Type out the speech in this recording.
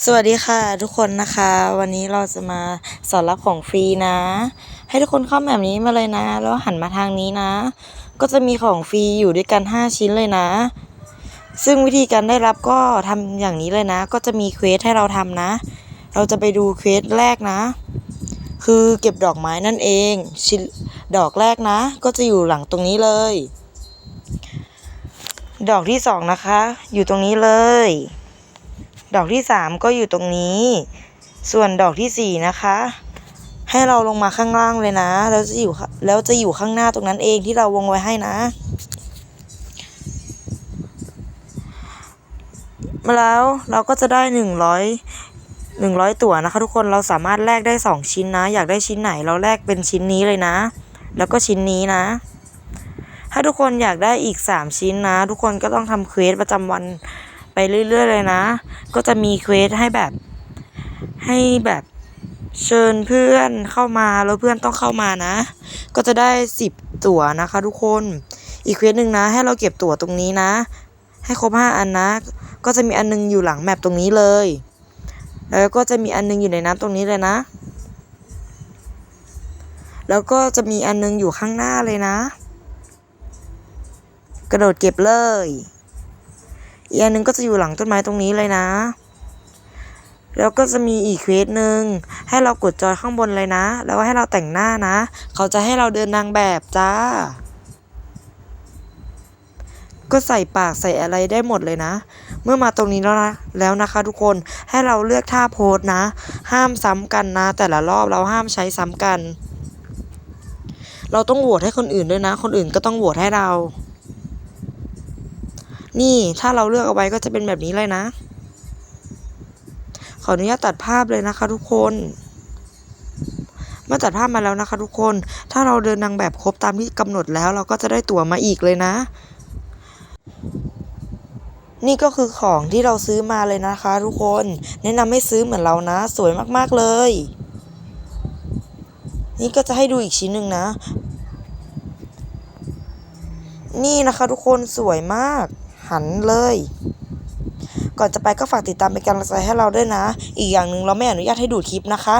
สวัสดีค่ะทุกคนนะคะ วันนี้เราจะมาสอนรับของฟรีนะ ให้ทุกคนเข้าแบบนี้มาเลยนะ แล้วหันมาทางนี้นะ ก็จะมีของฟรีอยู่ด้วยกัน 5 ชิ้นเลยนะ ซึ่งวิธีการได้รับก็ทำอย่างนี้เลยนะ ก็จะมีเควสให้เราทำนะ เราจะไปดูเควสแรกนะ คือเก็บดอกไม้นั่นเองชิ้นดอกแรกนะ ก็จะอยู่หลังตรงนี้เลย ดอกที่สองนะคะ อยู่ตรงนี้เลย ดอกที่สามก็อยู่ตรงนี้ ส่วนดอกที่สี่นะคะ ให้เราลงมาข้างล่างเลยนะ แล้วจะอยู่แล้วจะอยู่ข้างหน้าตรงนั้นเองที่เราวงไว้ให้นะ มาแล้วเราก็จะได้หนึ่งร้อยหนึ่งร้อยตั๋วนะคะ ทุกคนเราสามารถแลกได้สองชิ้นนะ อยากได้ชิ้นไหนเราแลกเป็นชิ้นนี้เลยนะ แล้วก็ชิ้นนี้นะถ้าทุกคนอยากได้อีกสามชิ้นนะ ทุกคนก็ต้องทำเควสประจำวัน ไปเรื่อยๆเลยนะ ก็จะมีเควสให้แบบให้แบบเชิญเพื่อนเข้ามาแล้วเพื่อนต้องเข้ามานะ ก็จะได้สิบตั๋วนะคะ ทุกคนอีกเควสหนึ่งนะ ให้เราเก็บตั๋วตรงนี้นะ ให้ครบห้าอันนะ ก็จะมีอันนึงอยู่หลังแมปตรงนี้เลย แล้วก็จะมีอันนึงอยู่ในน้ำตรงนี้เลยนะ แล้วก็จะมีอันนึงอยู่ข้างหน้าเลยนะ กระโดดเก็บเลย อีกอันหนึ่งก็จะอยู่หลังต้นไม้ตรงนี้เลยนะ แล้วก็จะมีอีกเควสหนึ่งให้เรากดจอยข้างบนเลยนะ แล้วให้เราแต่งหน้านะ เขาจะให้เราเดินนางแบบจ้า ก็ใส่ปากใส่อะไรได้หมดเลยนะ เมื่อมาตรงนี้แล้วนะแล้วนะคะ ทุกคนให้เราเลือกท่าโพสนะ ห้ามซ้ำกันนะ แต่ละรอบเราห้ามใช้ซ้ำกัน เราต้องโหวตให้คนอื่นด้วยนะ คนอื่นก็ต้องโหวตให้เรา นี่ถ้าเราเลือกเอาไว้ก็จะเป็นแบบนี้เลยนะ ขออนุญาตตัดภาพเลยนะคะ ทุกคนเมื่อตัดภาพมาแล้วนะคะ ทุกคน ถ้าเราเดินนางแบบครบตามที่กำหนดแล้ว เราก็จะได้ตั๋วมาอีกเลยนะ นี่ก็คือของที่เราซื้อมาเลยนะคะ ทุกคน แนะนำให้ซื้อเหมือนเรานะ สวยมากๆเลย นี่ก็จะให้ดูอีกชิ้นหนึ่งนะ นี่นะคะ ทุกคนสวยมากันเลย ก่อนจะไปก็ฝากติดตามเป็นกำลังใจให้เราด้วยนะ อีกอย่างหนึ่งเราไม่อนุญาตให้ดูดคลิปนะคะ